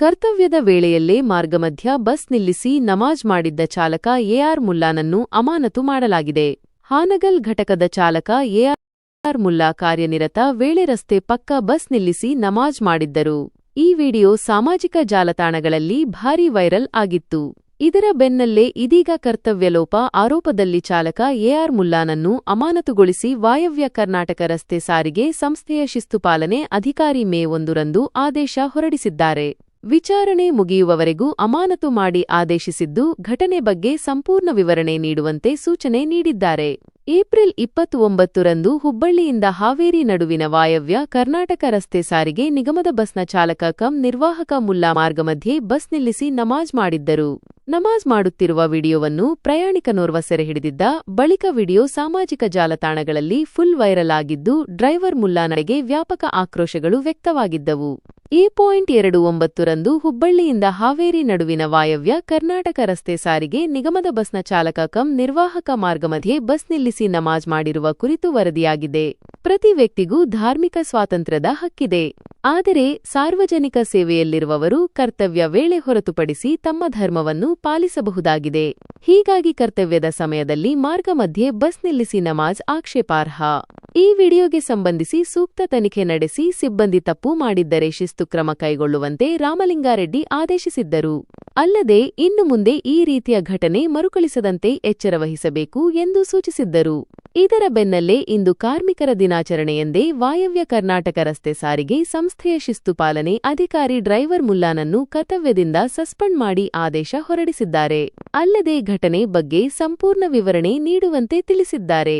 ಕರ್ತವ್ಯದ ವೇಳೆಯಲ್ಲೇ ಮಾರ್ಗಮಧ್ಯ ಬಸ್ ನಿಲ್ಲಿಸಿ ನಮಾಜ್ ಮಾಡಿದ್ದ ಚಾಲಕ ಎಆರ್ ಮುಲ್ಲಾನನ್ನು ಅಮಾನತು ಮಾಡಲಾಗಿದೆ. ಹಾನಗಲ್ ಘಟಕದ ಚಾಲಕ ಎಆರ್ ಮುಲ್ಲಾ ಕಾರ್ಯನಿರತ ವೇಳೆ ರಸ್ತೆ ಪಕ್ಕ ಬಸ್ ನಿಲ್ಲಿಸಿ ನಮಾಜ್ ಮಾಡಿದ್ದರು. ಈ ವಿಡಿಯೋ ಸಾಮಾಜಿಕ ಜಾಲತಾಣಗಳಲ್ಲಿ ಭಾರೀ ವೈರಲ್ ಆಗಿತ್ತು. ಇದರ ಬೆನ್ನಲ್ಲೇ ಇದೀಗ ಕರ್ತವ್ಯಲೋಪ ಆರೋಪದಲ್ಲಿ ಚಾಲಕ ಎಆರ್ ಮುಲ್ಲಾನನ್ನು ಅಮಾನತುಗೊಳಿಸಿ ವಾಯವ್ಯ ಕರ್ನಾಟಕ ರಸ್ತೆ ಸಾರಿಗೆ ಸಂಸ್ಥೆಯ ಶಿಸ್ತುಪಾಲನೆ ಅಧಿಕಾರಿ ಮೇ ಒಂದರಂದು ಆದೇಶ ಹೊರಡಿಸಿದ್ದಾರೆ. ವಿಚಾರಣೆ ಮುಗಿಯುವವರೆಗೂ ಅಮಾನತು ಮಾಡಿ ಆದೇಶಿಸಿದ್ದು ಘಟನೆ ಬಗ್ಗೆ ಸಂಪೂರ್ಣ ವಿವರಣೆ ನೀಡುವಂತೆ ಸೂಚನೆ ನೀಡಿದ್ದಾರೆ. ಏಪ್ರಿಲ್ ಇಪ್ಪತ್ತೊಂಬತ್ತರಂದು ಹುಬ್ಬಳ್ಳಿಯಿಂದ ಹಾವೇರಿ ನಡುವಿನ ವಾಯವ್ಯ ಕರ್ನಾಟಕ ರಸ್ತೆ ಸಾರಿಗೆ ನಿಗಮದ ಬಸ್ನ ಚಾಲಕ ಕಂ ನಿರ್ವಾಹಕ ಮುಲ್ಲಾ ಮಾರ್ಗ ಮಧ್ಯೆ ಬಸ್ ನಿಲ್ಲಿಸಿ ನಮಾಜ್ ಮಾಡಿದ್ದರು. ನಮಾಜ್ ಮಾಡುತ್ತಿರುವ ವಿಡಿಯೋವನ್ನು ಪ್ರಯಾಣಿಕನೋರ್ವ ಸೆರೆಹಿಡಿದಿದ್ದ ಬಳಿಕ ವಿಡಿಯೋ ಸಾಮಾಜಿಕ ಜಾಲತಾಣಗಳಲ್ಲಿ ಫುಲ್ ವೈರಲ್ ಆಗಿದ್ದು ಡ್ರೈವರ್ ಮುಲ್ಲಾ ನಡೆಗೆ ವ್ಯಾಪಕ ಆಕ್ರೋಶಗಳು ವ್ಯಕ್ತವಾಗಿದ್ದವು. ಎ ಪಾಯಿಂಟ್ ಎರಡು ಒಂಬತ್ತರಂದು ಹುಬ್ಬಳ್ಳಿಯಿಂದ ಹಾವೇರಿ ನಡುವಿನ ವಾಯವ್ಯ ಕರ್ನಾಟಕ ರಸ್ತೆ ಸಾರಿಗೆ ನಿಗಮದ ಬಸ್ನ ಚಾಲಕ ಕಂ ನಿರ್ವಾಹಕ ಮಾರ್ಗ ಮಧ್ಯೆ ಬಸ್ ನಿಲ್ಲಿಸಿ ನಮಾಜ್ ಮಾಡಿರುವ ಕುರಿತು ವರದಿಯಾಗಿದೆ. ಪ್ರತಿ ವ್ಯಕ್ತಿಗೂ ಧಾರ್ಮಿಕ ಸ್ವಾತಂತ್ರ್ಯದ ಹಕ್ಕಿದೆ. ಆದರೆ ಸಾರ್ವಜನಿಕ ಸೇವೆಯಲ್ಲಿರುವವರು ಕರ್ತವ್ಯ ವೇಳೆ ಹೊರತುಪಡಿಸಿ ತಮ್ಮ ಧರ್ಮವನ್ನು ಪಾಲಿಸಬಹುದಾಗಿದೆ. ಹೀಗಾಗಿ ಕರ್ತವ್ಯದ ಸಮಯದಲ್ಲಿ ಮಾರ್ಗ ಮಧ್ಯೆ ಬಸ್ ನಿಲ್ಲಿಸಿ ನಮಾಜ್ ಆಕ್ಷೇಪಾರ್ಹ. ಈ ವಿಡಿಯೋಗೆ ಸಂಬಂಧಿಸಿ ಸೂಕ್ತ ತನಿಖೆ ನಡೆಸಿ ಸಿಬ್ಬಂದಿ ತಪ್ಪು ಮಾಡಿದ್ದರೆ ಶಿಸ್ತು ಕ್ರಮ ಕೈಗೊಳ್ಳುವಂತೆ ರಾಮಲಿಂಗಾರೆಡ್ಡಿ ಆದೇಶಿಸಿದ್ದರು. ಅಲ್ಲದೆ ಇನ್ನು ಮುಂದೆ ಈ ರೀತಿಯ ಘಟನೆ ಮರುಕಳಿಸದಂತೆ ಎಚ್ಚರ ವಹಿಸಬೇಕು ಎಂದು ಸೂಚಿಸಿದ್ದರು. ಇದರ ಬೆನ್ನಲ್ಲೇ ಇಂದು ಕಾರ್ಮಿಕರ ದಿನಾಚರಣೆಯೆಂದೇ ವಾಯವ್ಯ ಕರ್ನಾಟಕ ರಸ್ತೆ ಸಾರಿಗೆ ಸಂಸ್ಥೆಯ ಶಿಸ್ತು ಪಾಲನೆ ಅಧಿಕಾರಿ ಡ್ರೈವರ್ ಮುಲ್ಲಾನನ್ನು ಕರ್ತವ್ಯದಿಂದ ಸಸ್ಪೆಂಡ್ ಮಾಡಿ ಆದೇಶ ಹೊರಡಿಸಿದ್ದಾರೆ. ಅಲ್ಲದೆ ಘಟನೆ ಬಗ್ಗೆ ಸಂಪೂರ್ಣ ವಿವರಣೆ ನೀಡುವಂತೆ ತಿಳಿಸಿದ್ದಾರೆ.